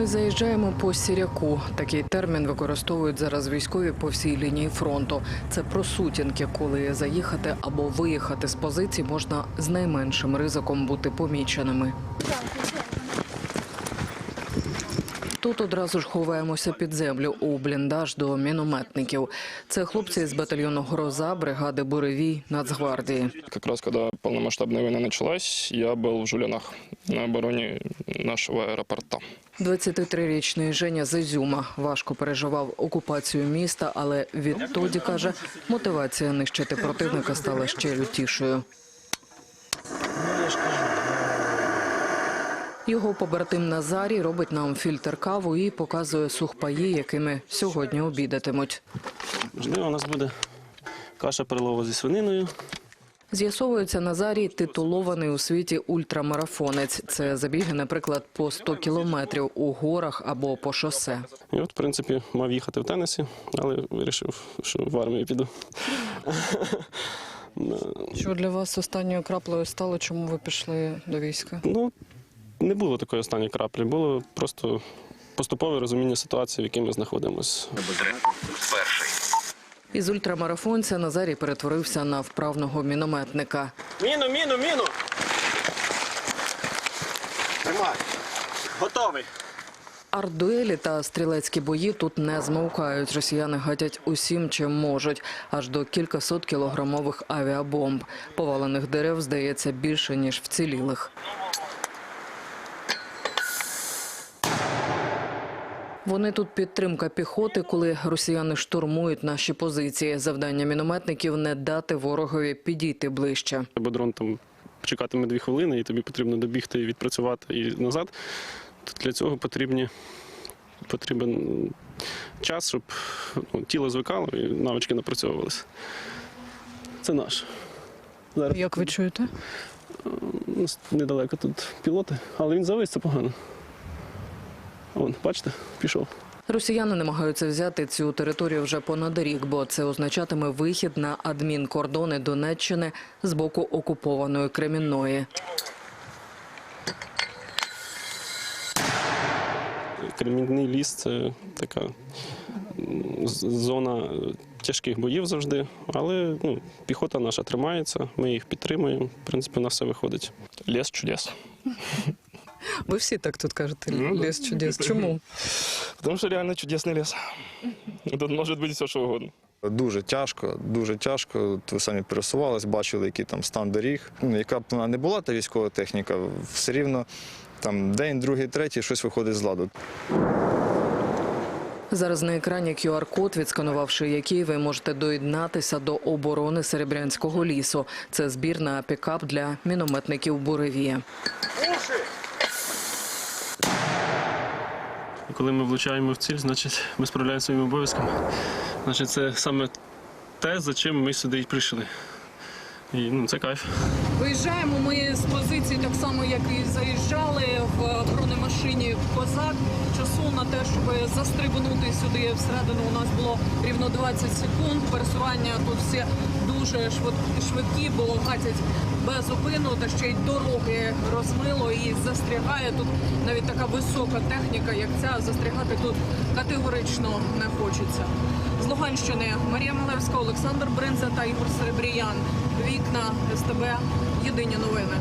Ми заїжджаємо по сіряку. Такий термін використовують зараз військові по всій лінії фронту. Це про сутінки, коли заїхати або виїхати з позицій можна з найменшим ризиком бути поміченими. Тут одразу ж ховаємося під землю у бліндаж до мінометників. Це хлопці з батальйону Гроза, бригади Буревій, Нацгвардії. Как раз когда полномасштабная война началась, я был в Жулянах на обороне нашего аэропорта. 23-річний Женя з Ізюма важко переживав окупацію міста, але відтоді каже, мотивація нищити противника стала ще лютішою. Його побратим Назарій робить нам фільтр каву і показує сухпаї, якими сьогодні обідатимуть. Можливо, у нас буде каша перлова зі свининою. З'ясовується, Назарій титулований у світі ультрамарафонець. Це забіги, наприклад, по 100 кілометрів у горах або по шосе. І от, в принципі, мав їхати в Теннесі, але вирішив, що в армію піду. Що для вас останньою краплею стало, чому ви пішли до війська? Ну, не було такої останньої краплі, було просто поступове розуміння ситуації, в якій ми знаходимося. Із ультрамарафонця Назарій перетворився на вправного мінометника. Міну, міну, міну! Тримай! Готовий! Артдуелі та стрілецькі бої тут не змовкають. Росіяни гатять усім, чим можуть, аж до кількасот кілограмових авіабомб. Повалених дерев здається більше ніж вцілілих. Вони тут підтримка піхоти, коли росіяни штурмують наші позиції. Завдання мінометників не дати ворогові підійти ближче. Бо дрон там чекатиме дві хвилини, і тобі потрібно добігти і відпрацювати і назад. То для цього потрібні, потрібен час, щоб ну, тіло звикало і навички напрацьовувалися. Це наш. Зараз Як ви чуєте? недалеко тут пілоти, але він завис, це погано. Вон, бачите, пішов. Росіяни намагаються взяти цю територію вже понад рік, бо це означатиме вихід на адмінкордони Донеччини з боку окупованої Кремінної. Кремінний ліс це така зона е, тяжких боїв завжди, але ну, піхота наша тримається, ми їх підтримуємо. В принципі, у нас все виходить. Лес чудес. Ви всі так тут кажете, Ну, да. ліс чудес. Чому? Потому что реально чудесный лес. Тут может быть все, что угодно. Дуже тяжко, дуже тяжко. Ви самі пересувались, бачили, який там стан доріг. Ну, яка б вона не була та військова техніка, все рівно там день, другий, третій щось виходить з ладу. Зараз на екрані QR-код, відсканувавши який ви можете доєднатися до оборони Серебрянського лісу. Це збір на пікап для мінометників Буревія. Коли ми влучаємо в ціль, значить ми справляємося своїми обов'язками. Значить, це саме те, за чим ми сюди і прийшли. І ну, це кайф. Виїжджаємо ми з позиції так само, як і заїжджали в бронемашині Козак. Часу на те, щоб застрибнути сюди всередину, у нас було рівно 20 секунд. Пересування тут всі дуже швидкі, бо гатять без зупину, та ще й дороги розмило застрягає тут навіть така висока техніка, як ця. Застрягати тут категорично не хочеться. З Луганщини Марія Малевська, Олександр Бринза та Ігор Серебріян. Вікна СТБ. Єдині новини.